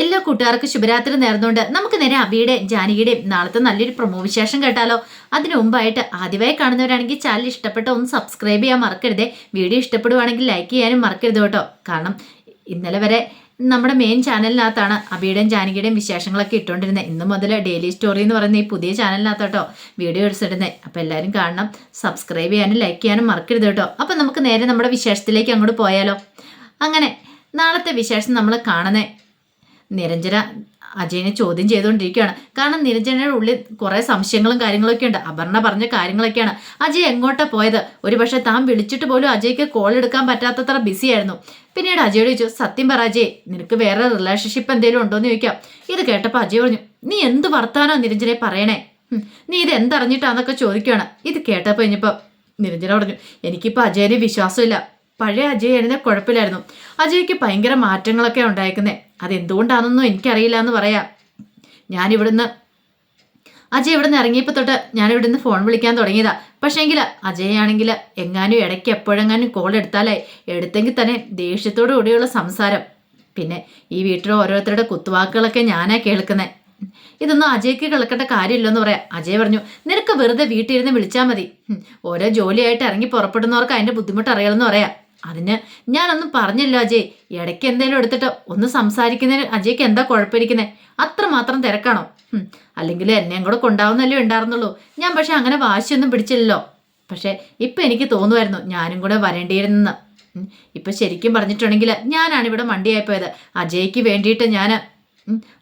എല്ലാ കൂട്ടുകാർക്കും ശുഭരാത്രി നേർന്നുകൊണ്ട് നമുക്ക് നേരെ അബിയുടെയും ജാനകിയുടെയും നാളത്തെ നല്ലൊരു പ്രൊമോ വിശേഷം കേട്ടാലോ. അതിനു മുമ്പായിട്ട് ആദ്യമായി കാണുന്നവരാണെങ്കിൽ ചാനൽ ഇഷ്ടപ്പെട്ട ഒന്ന് സബ്സ്ക്രൈബ് ചെയ്യാൻ മറക്കരുതേ. വീഡിയോ ഇഷ്ടപ്പെടുവാണെങ്കിൽ ലൈക്ക് ചെയ്യാനും മറക്കരുത് കേട്ടോ. കാരണം ഇന്നലെ വരെ നമ്മുടെ മെയിൻ ചാനലിനകത്താണ് അബിയുടെയും ജാനകിയുടെയും വിശേഷങ്ങളൊക്കെ ഇട്ടുകൊണ്ടിരുന്നത് ഇന്ന് മുതൽ ഡെയിലി സ്റ്റോറി എന്ന് പറയുന്ന ഈ പുതിയ ചാനലിനകത്ത് കേട്ടോ വീഡിയോ എടുത്തിടുന്നത് അപ്പോൾ എല്ലാവരും കാണണം. സബ്സ്ക്രൈബ് ചെയ്യാനും ലൈക്ക് ചെയ്യാനും മറക്കരുത് കേട്ടോ. അപ്പോൾ നമുക്ക് നേരെ നമ്മുടെ വിശേഷത്തിലേക്ക് അങ്ങോട്ട് പോയാലോ. അങ്ങനെ നാളത്തെ വിശേഷം നമ്മൾ കാണുന്നത് നിരഞ്ജന അജയനെ ചോദ്യം ചെയ്തുകൊണ്ടിരിക്കുകയാണ്. കാരണം നിരഞ്ജനയുടെ ഉള്ളിൽ കുറേ സംശയങ്ങളും കാര്യങ്ങളൊക്കെ ഉണ്ട്. അപർണ പറഞ്ഞ കാര്യങ്ങളൊക്കെയാണ്. അജയ് എങ്ങോട്ടാ പോയത്? ഒരുപക്ഷെ താൻ വിളിച്ചിട്ട് പോലും അജയ്ക്ക് കോൾ എടുക്കാൻ പറ്റാത്തത്ര ബിസിയായിരുന്നു പിന്നീട് അജയോട് ചോദിച്ചു സത്യം പറ അജയ് നിനക്ക് വേറെ റിലേഷൻഷിപ്പ് എന്തെങ്കിലും ഉണ്ടോ എന്ന് ചോദിക്കാം. ഇത് കേട്ടപ്പോൾ അജയ് പറഞ്ഞു നീ എന്ത് വർത്താനോ നിരഞ്ജനെ പറയണേ? നീ ഇത് എന്തറിഞ്ഞിട്ടാന്നൊക്കെ ചോദിക്കുകയാണ്. ഇത് കേട്ടപ്പോൾ ഇനിയിപ്പോൾ നിരഞ്ജന പറഞ്ഞു എനിക്കിപ്പോൾ അജയനെ വിശ്വാസമില്ല. പഴയ അജയ് ആയിരുന്നെ കുഴപ്പമില്ലായിരുന്നു. അജയ്ക്ക് ഭയങ്കര മാറ്റങ്ങളൊക്കെ ഉണ്ടായേക്കുന്നേ. അതെന്തുകൊണ്ടാണെന്നൊന്നും എനിക്കറിയില്ല എന്ന് പറയാം. ഞാനിവിടുന്ന് അജയ് ഇവിടുന്ന് ഇറങ്ങിയപ്പോൾ തൊട്ട് ഞാൻ ഇവിടുന്ന് ഫോൺ വിളിക്കാൻ തുടങ്ങിയതാ. പക്ഷേങ്കിൽ അജയ് ആണെങ്കിൽ എങ്ങാനും ഇടയ്ക്ക് എപ്പോഴെങ്ങാനും കോൾ എടുത്താലേ എടുത്തെങ്കിൽ തന്നെ ദേഷ്യത്തോടു കൂടിയുള്ള സംസാരം. പിന്നെ ഈ വീട്ടിലെ ഓരോരുത്തരുടെ കുത്തുവാക്കുകളൊക്കെ ഞാനാ കേൾക്കുന്നത് ഇതൊന്നും അജയ്ക്ക് കിളക്കേണ്ട കാര്യമില്ലെന്ന് പറയാം. അജയ് പറഞ്ഞു നിനക്ക് വെറുതെ വീട്ടിലിരുന്ന് വിളിച്ചാൽ മതി. ഓരോ ജോലിയായിട്ട് ഇറങ്ങി പുറപ്പെടുന്നവർക്ക് അതിന്റെ ബുദ്ധിമുട്ട് അറിയാമെന്ന് പറയാം. അതിന് ഞാനൊന്നും പറഞ്ഞില്ല അജയ്. ഇടയ്ക്ക് എന്തെങ്കിലും എടുത്തിട്ട് ഒന്ന് സംസാരിക്കുന്നതിന് അജയ്ക്ക് എന്താ കുഴപ്പമിരിക്കുന്നത് അത്രമാത്രം തിരക്കാണോ? അല്ലെങ്കിൽ എന്നെയും കൂടെ കൊണ്ടാവുന്നല്ലേ ഉണ്ടായിരുന്നുള്ളൂ. ഞാൻ പക്ഷെ അങ്ങനെ വാശിയൊന്നും പിടിച്ചില്ലല്ലോ. പക്ഷെ ഇപ്പം എനിക്ക് തോന്നുമായിരുന്നു ഞാനും കൂടെ വരേണ്ടിയിരുന്നെന്ന്. ഇപ്പൊ ശരിക്കും പറഞ്ഞിട്ടുണ്ടെങ്കിൽ ഞാനാണ് ഇവിടെ മണ്ടിയായി പോയത്. അജയ്ക്ക് വേണ്ടിയിട്ട് ഞാൻ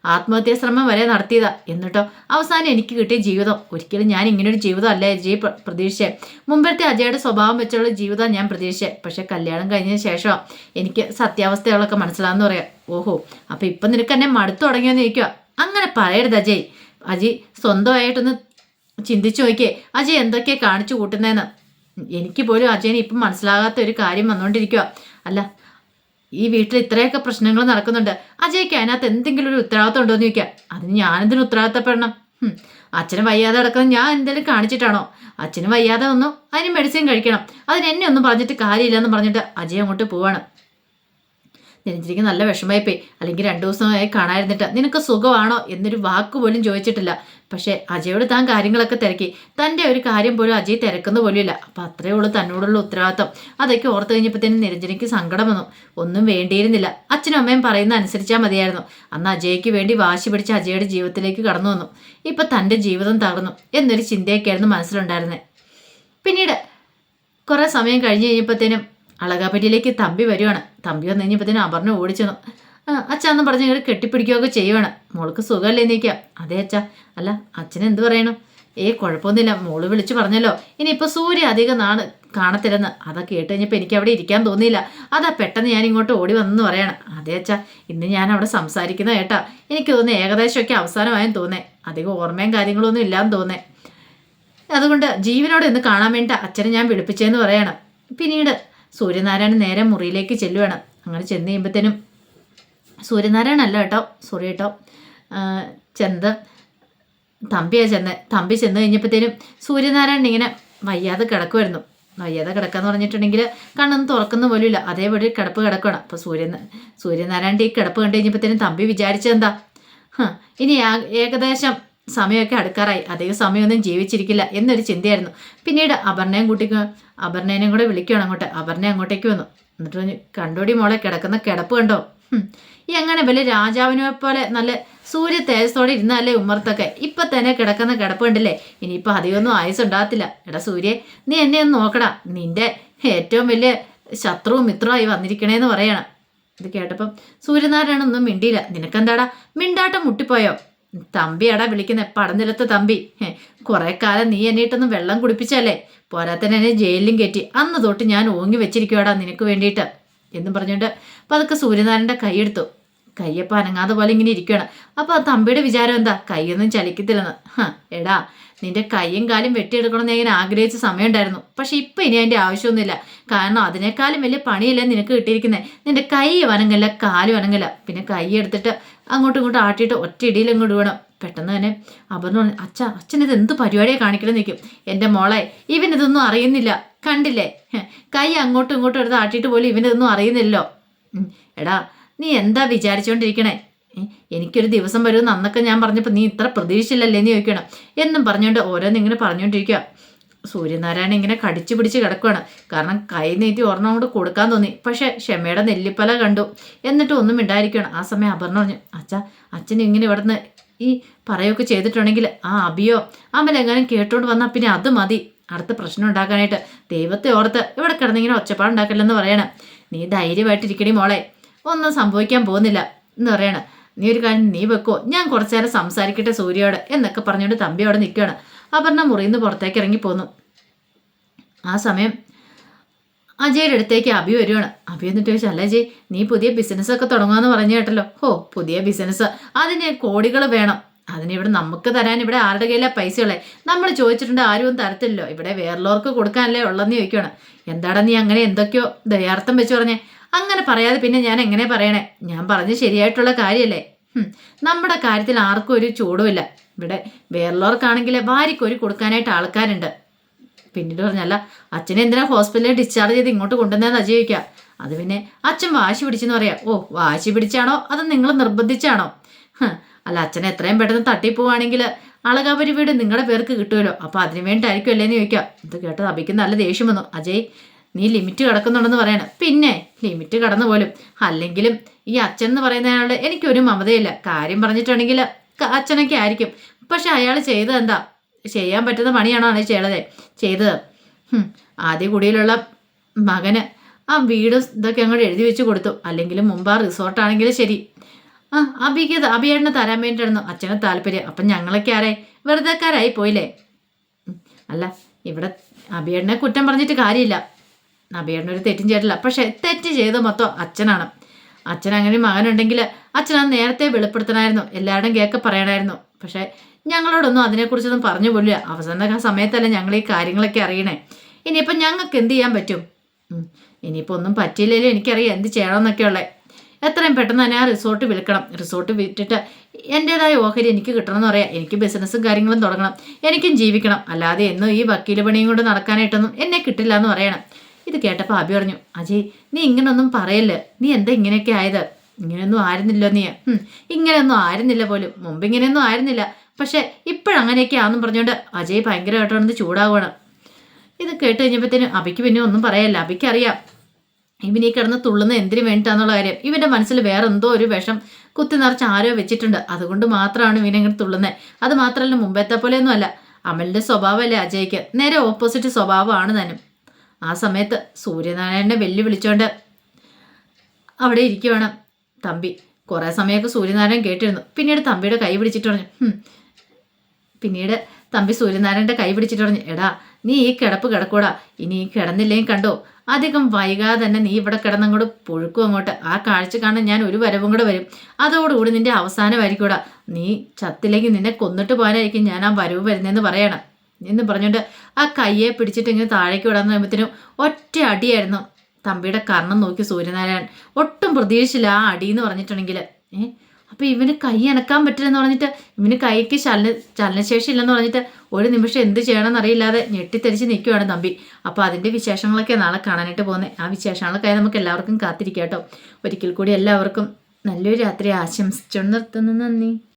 ആത്മഹത്യാ ശ്രമം വരെ നടത്തിയതാ. എന്നിട്ടോ അവസാനം എനിക്ക് കിട്ടിയ ജീവിതം. ഒരിക്കലും ഞാൻ ഇങ്ങനൊരു ജീവിതം അല്ല ജയ് പ്ര- പ്രതീക്ഷിച്ചേ. മുമ്പത്തെ അജയുടെ സ്വഭാവം വെച്ചുള്ള ജീവിതം ഞാൻ പ്രതീക്ഷിച്ചേ. പക്ഷെ കല്യാണം കഴിഞ്ഞ ശേഷം എനിക്ക് സത്യാവസ്ഥകളൊക്കെ മനസ്സിലാകുന്ന പറയാം. ഓഹോ അപ്പൊ ഇപ്പൊ നിനക്ക് എന്നെ മടുത്തു തുടങ്ങിയെന്ന് ചോദിക്കുക അങ്ങനെ പറയരുത് അജയ്. അജി സ്വന്തമായിട്ടൊന്ന് ചിന്തിച്ചു നോക്കിയേ. അജയ് എന്തൊക്കെയാ കാണിച്ചു കൂട്ടുന്നതെന്ന് എനിക്ക് പോലും അജയന് ഇപ്പം മനസ്സിലാകാത്ത ഒരു കാര്യം വന്നുകൊണ്ടിരിക്കുക അല്ല ഈ വീട്ടിൽ ഇത്രയൊക്കെ പ്രശ്നങ്ങൾ നടക്കുന്നുണ്ട്. അജയ്ക്ക് അതിനകത്ത് എന്തെങ്കിലും ഒരു ഉത്തരവാദിത്വം ഉണ്ടോ എന്ന് ചോദിക്കാം. അതിന് ഞാനെന്തിനു ഉത്തരവാദിത്തപ്പെടണം? അച്ഛനും വയ്യാതെ കിടക്കുന്നത് ഞാൻ എന്തെങ്കിലും കാണിച്ചിട്ടാണോ? അച്ഛനും വയ്യാതെ വന്നു. അതിന് മെഡിസിൻ കഴിക്കണം. അതിന് എന്നെ ഒന്നും പറഞ്ഞിട്ട് കാര്യമില്ല എന്ന് പറഞ്ഞിട്ട് അജയ് അങ്ങോട്ട് പോവാണ്. നിരഞ്ജനിക്ക് നല്ല വിഷമമായി പോയി അല്ലെങ്കിൽ രണ്ടു ദിവസമായി കാണാതിരുന്നിട്ട് നിനക്ക് സുഖമാണോ എന്നൊരു വാക്ക് പോലും ചോദിച്ചിട്ടില്ല. പക്ഷേ അജയോട് താൻ കാര്യങ്ങളൊക്കെ തിരക്കി. തന്റെ ഒരു കാര്യം പോലും അജയ് തിരക്കുന്ന പോലുമില്ല. അപ്പം അത്രയേ ഉള്ളൂ തന്നോടുള്ള ഉത്തരവാദിത്വം അതൊക്കെ ഓർത്ത് തന്നെ നിരഞ്ജനിക്ക് സങ്കടം വന്നു. ഒന്നും വേണ്ടിയിരുന്നില്ല. അച്ഛനും അമ്മയും പറയുന്ന അനുസരിച്ചാൽ മതിയായിരുന്നു. അന്ന് അജയ്ക്ക് വേണ്ടി വാശി പിടിച്ച് അജയുടെ ജീവിതത്തിലേക്ക് കടന്നു വന്നു. ഇപ്പം തന്റെ ജീവിതം തകർന്നു എന്നൊരു ചിന്തയൊക്കെയായിരുന്നു മനസ്സിലുണ്ടായിരുന്നത് പിന്നീട് കുറേ സമയം കഴിഞ്ഞ് കഴിഞ്ഞപ്പോഴത്തേനും അളകാപ്പറ്റിയിലേക്ക് തമ്പി വരുവാണ്. തമ്പി വന്നു കഴിഞ്ഞപ്പോഴത്തേനും അപർണ ഓടിച്ചെന്നു. അച്ഛാന്നും പറഞ്ഞ് ഇങ്ങനെ കെട്ടിപ്പിടിക്കുകയൊക്കെ ചെയ്യുവാണ്. മോൾക്ക് സുഖമല്ലേ നീക്കാം അതെ അച്ഛ. അല്ല അച്ഛൻ എന്ത് പറയണം? ഏ കുഴപ്പമൊന്നുമില്ല. മോൾ വിളിച്ചു പറഞ്ഞല്ലോ. ഇനിയിപ്പോൾ സൂര്യ അധികം നാണ് കാണത്തില്ലെന്ന്. അതൊക്കെ കേട്ട് കഴിഞ്ഞപ്പോൾ എനിക്ക് അവിടെ ഇരിക്കാൻ തോന്നിയില്ല. അതാ പെട്ടെന്ന് ഞാൻ ഇങ്ങോട്ട് ഓടി വന്നെന്ന് പറയണം. അതെ അച്ഛാ. ഇന്ന് ഞാൻ അവിടെ സംസാരിക്കുന്ന കേട്ടാ. എനിക്ക് തോന്നുന്നു ഏകദേശമൊക്കെ അവസാനമായെന്ന് തോന്നേ. അധികം ഓർമ്മയും കാര്യങ്ങളൊന്നും ഇല്ലാന്ന് തോന്നേ. അതുകൊണ്ട് ജീവനോട് ഇന്ന് കാണാൻ വേണ്ടി അച്ഛനെ ഞാൻ വിളിപ്പിച്ചേന്ന് പറയണം. പിന്നീട് സൂര്യനാരായണൻ നേരെ മുറിയിലേക്ക് ചെല്ലുവാണ്. അങ്ങനെ ചെന്ന് കഴിയുമ്പോഴത്തേനും സൂര്യനാരായണൻ അല്ല കേട്ടോ. സോറി കേട്ടോ. ചെന്ത് തമ്പിയാ ചെന്ന്. തമ്പി ചെന്ന് കഴിഞ്ഞപ്പോഴത്തേനും സൂര്യനാരായണൻ ഇങ്ങനെ വയ്യാതെ കിടക്കുമായിരുന്നു വയ്യാതെ കിടക്കാന്ന് പറഞ്ഞിട്ടുണ്ടെങ്കിൽ കണ്ണൊന്നും തുറക്കുന്ന പോലും ഇല്ല അതേപടി കിടപ്പ് കിടക്കണം അപ്പോൾ സൂര്യൻ സൂര്യനാരായണന്റെ ഈ കിടപ്പ് കണ്ടു കഴിഞ്ഞപ്പോഴത്തേനും തമ്പി വിചാരിച്ചെന്താ ഇനി ഏകദേശം സമയമൊക്കെ അടുക്കാറായി. അധികം സമയമൊന്നും ജീവിച്ചിരിക്കില്ല എന്നൊരു ചിന്തയായിരുന്നു. പിന്നീട് അപർണയും കൂട്ടിക്ക് അപർണേനെയും കൂടെ വിളിക്കുകയാണ് അങ്ങോട്ട്. അപർണ അങ്ങോട്ടേക്ക് വന്നു. എന്നിട്ട് പറഞ്ഞു കണ്ടോടി മോളെ കിടക്കുന്ന കിടപ്പ് കണ്ടോ? ഈ അങ്ങനെ വലിയ രാജാവിനെ പോലെ നല്ല സൂര്യ തേജസ്സോടെ ഇരുന്നാലേ ഉമ്മർത്തൊക്കെ ഇപ്പം തന്നെ കിടക്കുന്ന കിടപ്പ് കണ്ടില്ലേ? ഇനിയിപ്പോൾ അധികമൊന്നും ആയുസ് ഉണ്ടാകത്തില്ല എടാ സൂര്യ നീ എന്നെ ഒന്ന് നോക്കടാ. നിന്റെ ഏറ്റവും വലിയ ശത്രുവും മിത്രമായി വന്നിരിക്കണേന്ന് പറയണം. ഇത് കേട്ടപ്പം സൂര്യനാരായണൊന്നും മിണ്ടിയില്ല. നിനക്കെന്താടാ? മിണ്ടാട്ടം മുട്ടിപ്പോയോ? തമ്പിയാടാ വിളിക്കുന്ന. പടനിലത്തെ തമ്പി. കുറെ കാലം നീ എന്നിട്ടൊന്ന് വെള്ളം കുടിപ്പിച്ചല്ലേ പോരാത്തന്നെ എന്നെ ജയിലിലും കയറ്റി അന്ന് തൊട്ട് ഞാൻ ഓങ്ങി വെച്ചിരിക്കുവാടാ നിനക്ക് വേണ്ടിയിട്ട്. എന്നും പറഞ്ഞുകൊണ്ട് അതൊക്കെ സൂര്യനാരായണന്റെ കൈയെടുത്തു കയ്യപ്പം അനങ്ങാതെ പോലെ ഇങ്ങനെ ഇരിക്കുകയാണ് അപ്പോൾ ആ തമ്പിയുടെ വിചാരം എന്താ? കൈയൊന്നും ചലിക്കത്തില്ലെന്ന്. എടാ നിന്റെ കൈയും കാലും വെട്ടിയെടുക്കണമെന്ന് ഞാൻ ആഗ്രഹിച്ച സമയം ഉണ്ടായിരുന്നു പക്ഷെ ഇപ്പം ഇനി അതിന്റെ ആവശ്യമൊന്നുമില്ല. കാരണം അതിനേക്കാളും വലിയ പണിയല്ലേ നിനക്ക് കിട്ടിയിരിക്കുന്നത് നിന്റെ കൈ വനങ്ങല്ല കാലും വനങ്ങല്ല. പിന്നെ കൈ എടുത്തിട്ട് അങ്ങോട്ടും ഇങ്ങോട്ടും ആട്ടിയിട്ട് ഒറ്റ ഇടിയിൽ അങ്ങോട്ട് വീണം പെട്ടെന്ന് തന്നെ അപർണ പറഞ്ഞു അച്ഛ അച്ഛൻ ഇത് എന്ത് പരിപാടിയാണ് കാണിക്കണം? നിൽക്കും എന്റെ മോളെ ഇവൻ ഇതൊന്നും അറിയുന്നില്ല. കണ്ടില്ലേ? കൈ അങ്ങോട്ടും ഇങ്ങോട്ടും എടുത്ത് ആട്ടിയിട്ട് പോലും ഇവനിതൊന്നും അറിയുന്നില്ലല്ലോ. എടാ നീ എന്താ വിചാരിച്ചുകൊണ്ടിരിക്കണേ എനിക്കൊരു ദിവസം വരുമെന്ന് അന്നൊക്കെ ഞാൻ പറഞ്ഞപ്പോൾ നീ ഇത്ര പ്രതീക്ഷയില്ലല്ലേ നീ ചോദിക്കണം. എന്നും പറഞ്ഞുകൊണ്ട് ഓരോന്നിങ്ങനെ പറഞ്ഞുകൊണ്ടിരിക്കുക സൂര്യനാരായണൻ ഇങ്ങനെ കടിച്ചു പിടിച്ച് കിടക്കുകയാണ് കാരണം കൈ നീട്ടി ഒരെണ്ണം കൂടെ കൊടുക്കാൻ തോന്നി. പക്ഷെ ക്ഷമയുടെ നെല്ലിപ്പല കണ്ടു. എന്നിട്ട് ഒന്നും ഇണ്ടായിരിക്കണം ആ സമയം അപർണ പറഞ്ഞു അച്ഛ അച്ഛൻ ഇങ്ങനെ ഇവിടുന്ന് ഈ പറയുകയൊക്കെ ചെയ്തിട്ടുണ്ടെങ്കിൽ ആ അബിയോ അമലെങ്ങാനും കേട്ടോണ്ട് വന്നാൽ പിന്നെ അത് മതി. അടുത്ത പ്രശ്നം ഉണ്ടാക്കാനായിട്ട് ദൈവത്തെ ഓർത്ത് ഇവിടെ കിടന്നിങ്ങനെ ഒച്ചപ്പാടുണ്ടാക്കില്ലെന്ന് പറയണം. നീ ധൈര്യമായിട്ടിരിക്കണി മോളെ. ഒന്നും സംഭവിക്കാൻ പോകുന്നില്ല എന്ന് പറയണം. നീ ഒരു കാര്യം നീ വെക്കോ. ഞാൻ കുറച്ചു നേരം സംസാരിക്കട്ടെ സൂര്യയോട് എന്നൊക്കെ പറഞ്ഞുകൊണ്ട് തമ്പി അവിടെ നിൽക്കുകയാണ്. അപർണ മുറിയിൽ നിന്ന് പുറത്തേക്ക് ഇറങ്ങി പോന്നു. ആ സമയം അജയുടെ അടുത്തേക്ക് അഭി വരുവാണ്. അഭി എന്നിട്ട് ചോദിച്ചു അല്ല അജയ് നീ പുതിയ ബിസിനസ് ഒക്കെ തുടങ്ങുമെന്ന് പറഞ്ഞു കേട്ടല്ലോ. ഹോ പുതിയ ബിസിനസ് അതിന് കോടികൾ വേണം. അതിന് ഇവിടെ നമുക്ക് തരാൻ ഇവിടെ ആരുടെ കയ്യിലെ പൈസകളെ? നമ്മൾ ചോദിച്ചിട്ടുണ്ട് ആരും ഒന്നും തരത്തില്ലല്ലോ. ഇവിടെ വേറുള്ളവർക്ക് കൊടുക്കാനല്ലേ ഉള്ളതെന്ന് ചോദിക്കുകയാണ് എന്താടാ നീ അങ്ങനെ എന്തൊക്കെയോ ദയാർത്ഥം വെച്ച് പറഞ്ഞേ? അങ്ങനെ പറയാതെ പിന്നെ ഞാൻ എങ്ങനെ പറയണേ? ഞാൻ പറഞ്ഞ് ശരിയായിട്ടുള്ള കാര്യമല്ലേ നമ്മുടെ കാര്യത്തിൽ ആർക്കും ഒരു ചൂടുമില്ല. ഇവിടെ വേറുള്ളവർക്കാണെങ്കിൽ ഭാര്യക്കൊരു കൊടുക്കാനായിട്ട് ആൾക്കാരുണ്ട്. പിന്നീട് പറഞ്ഞല്ല അച്ഛനെ എന്തിനാ ഹോസ്പിറ്റലിൽ ഡിസ്ചാർജ് ചെയ്ത് ഇങ്ങോട്ട് കൊണ്ടുവന്നതെന്ന് അജയ് ചോദിക്കുക അത് പിന്നെ അച്ഛൻ വാശി പിടിച്ചെന്ന് പറയാം ഓ വാശി പിടിച്ചാണോ? അത് നിങ്ങൾ നിർബന്ധിച്ചാണോ? അല്ല അച്ഛനെ എത്രയും പെട്ടെന്ന് തട്ടിപ്പോവാണെങ്കിൽ അളകാപരി വീട് നിങ്ങളുടെ പേർക്ക് കിട്ടുമല്ലോ. അപ്പോൾ അതിന് വേണ്ടിയിട്ടായിരിക്കും അല്ലേന്ന് ചോദിക്കാം. ഇത് കേട്ടത് അഭിക്ക് നല്ല ദേഷ്യം വന്നു. അജയ് നീ ലിമിറ്റ് കടക്കുന്നുണ്ടെന്ന് പറയണം. പിന്നെ ലിമിറ്റ് കടന്നു പോലും. അല്ലെങ്കിലും ഈ അച്ഛൻ എന്ന് പറയുന്നതിനോട് എനിക്കൊരു മമതയില്ല. കാര്യം പറഞ്ഞിട്ടുണ്ടെങ്കിൽ അച്ഛനൊക്കെ ആയിരിക്കും. പക്ഷെ അയാൾ ചെയ്തത് എന്താ? ചെയ്യാൻ പറ്റുന്ന പണിയാണോ അയാൾ ചെയ്തത്. ചെയ്തത് ആദ്യ കുടിയിലുള്ള മകന് ആ വീട് ഇതൊക്കെ അങ്ങോട്ട് എഴുതി വെച്ച് കൊടുത്തു. അല്ലെങ്കിൽ മുമ്പാ ആ റിസോർട്ടാണെങ്കിലും ശരി. ആ അബിക്ക് അബിയേട്ടനെ തരാൻ വേണ്ടിയിട്ടായിരുന്നു അച്ഛനെ താല്പര്യം. അപ്പം ഞങ്ങളൊക്കെ ആരായി വെറുതെക്കാരായി പോയില്ലേ? അല്ല ഇവിടെ അബിയേട്ടനെ കുറ്റം പറഞ്ഞിട്ട് കാര്യമില്ല. അബിയേട്ടനൊരു തെറ്റും ചെയ്തിട്ടില്ല. പക്ഷേ തെറ്റ് ചെയ്ത് മൊത്തം അച്ഛനാണ്. അച്ഛൻ അങ്ങനെ മകനുണ്ടെങ്കിൽ അച്ഛൻ നേരത്തെ വെളിപ്പെടുത്തണമായിരുന്നു. എല്ലാവരുടെയും കേക്ക് പറയണമായിരുന്നു. പക്ഷെ ഞങ്ങളോടൊന്നും അതിനെക്കുറിച്ചൊന്നും പറഞ്ഞു പോലില്ല അവസാന സമയത്തല്ല ഞങ്ങൾ ഈ കാര്യങ്ങളൊക്കെ അറിയണേ. ഇനിയിപ്പം ഞങ്ങൾക്ക് എന്ത് ചെയ്യാൻ പറ്റും. ഇനിയിപ്പോൾ ഒന്നും പറ്റിയില്ലെങ്കിലും എനിക്കറിയാം എന്ത് ചെയ്യണമെന്നൊക്കെ ഉള്ളത് എത്രയും പെട്ടെന്ന് തന്നെ ആ റിസോർട്ട് വിൽക്കണം. റിസോർട്ട് വിറ്റിട്ട് എന്റേതായ ഓഹരി എനിക്ക് കിട്ടണമെന്ന് പറയാം. എനിക്ക് ബിസിനസ്സും കാര്യങ്ങളും തുടങ്ങണം. എനിക്കും ജീവിക്കണം. അല്ലാതെ എന്നും ഈ വക്കീൽ പണിയും കൊണ്ട് നടക്കാനായിട്ടൊന്നും എന്നെ കിട്ടില്ല എന്ന് പറയണം. ഇത് കേട്ടപ്പോൾ അഭി പറഞ്ഞു അജയ് നീ ഇങ്ങനൊന്നും പറയല്ലേ? നീ എന്താ ഇങ്ങനെയൊക്കെ ആയത്? ഇങ്ങനെയൊന്നും ആയിരുന്നില്ല നീ? ഇങ്ങനെയൊന്നും ആയിരുന്നില്ല പോലും. മുമ്പ് ഇങ്ങനെയൊന്നും ആയിരുന്നില്ല. പക്ഷെ ഇപ്പോഴങ്ങനെയൊക്കെ ആണെന്നും പറഞ്ഞുകൊണ്ട് അജയ് ഭയങ്കരമായിട്ടാണെന്ന് ചൂടാവുകയാണ്. ഇത് കേട്ട് കഴിഞ്ഞപ്പോഴത്തേനും അബിക്ക് പിന്നെ ഒന്നും പറയല്ല. അബിക്ക് അറിയാം ഇവൻ ഈ കിടന്ന് തുള്ളുന്ന എന്തിനു വേണ്ടിയിട്ടാന്നുള്ള കാര്യം. ഇവന്റെ മനസ്സിൽ വേറെ എന്തോ ഒരു വിഷം കുത്തി നിറച്ച് ആരോ വെച്ചിട്ടുണ്ട്. അതുകൊണ്ട് മാത്രമാണ് ഇവനിങ്ങനെ തുള്ളുന്നത്. അത് മാത്രമല്ല മുമ്പത്തെ പോലെയൊന്നും അല്ല അമലിന്റെ സ്വഭാവമല്ലേ അജയ്ക്ക്. നേരെ ഓപ്പോസിറ്റ് സ്വഭാവമാണ് താനും ആ സമയത്ത് സൂര്യനാരായണനെ വെല്ലുവിളിച്ചോണ്ട് അവിടെ ഇരിക്കുവാണ് തമ്പി. കുറേ സമയമൊക്കെ സൂര്യനാരായണൻ കേട്ടിരുന്നു. പിന്നീട് തമ്പിയുടെ കൈ പിടിച്ചിട്ട് പറഞ്ഞു. പിന്നീട് തമ്പി സൂര്യനാരായണന്റെ കൈ പിടിച്ചിട്ട് പറഞ്ഞു എടാ നീ ഈ കിടപ്പ് കിടക്കൂടാ. ഇനി ഈ കിടന്നില്ലെങ്കിൽ കണ്ടോ? അധികം വൈകാതെ തന്നെ നീ ഇവിടെ കിടന്നങ്ങോട്ട് പുഴുക്കും അങ്ങോട്ട്. ആ കാഴ്ച കാണാൻ ഞാൻ ഒരു വരവും കൂടെ വരും. അതോടുകൂടി നിന്റെ അവസാനമായിരിക്കൂടാ. നീ ചത്തിലേക്ക് നിന്നെ കൊന്നിട്ട് പോകാനായിരിക്കും ഞാൻ ആ വരവ് വരുന്നതെന്ന് പറയണം. എന്ന് പറഞ്ഞുകൊണ്ട് ആ കയ്യെ പിടിച്ചിട്ട് ഇങ്ങനെ താഴേക്ക് വിടാൻ പറയുമ്പോഴത്തേനും ഒറ്റ അടിയായിരുന്നു തമ്പിയുടെ കർണം നോക്കി സൂര്യനാരായണൻ. ഒട്ടും പ്രതീക്ഷിച്ചില്ല ആ അടി എന്ന് പറഞ്ഞിട്ടുണ്ടെങ്കിൽ. ഏ? അപ്പൊ ഇവന് കൈ അനക്കാൻ പറ്റില്ലെന്ന് പറഞ്ഞിട്ട് ഇവന് കൈക്ക് ചലന ചലനശേഷി ഇല്ലെന്ന് പറഞ്ഞിട്ട് ഒരു നിമിഷം എന്ത് ചെയ്യണമെന്ന് അറിയില്ലാതെ ഞെട്ടിത്തെറിച്ച് നിൽക്കുവാണ് തമ്പി അപ്പോൾ അതിന്റെ വിശേഷങ്ങളൊക്കെ നാളെ കാണാനായിട്ട് പോകുന്നത് ആ വിശേഷങ്ങളൊക്കെ നമുക്ക് എല്ലാവർക്കും കാത്തിരിക്കാം കേട്ടോ. ഒരിക്കൽ കൂടി എല്ലാവർക്കും നല്ലൊരു രാത്രി ആശംസിച്ചുകൊണ്ട് നിർത്തുന്നു നന്ദി.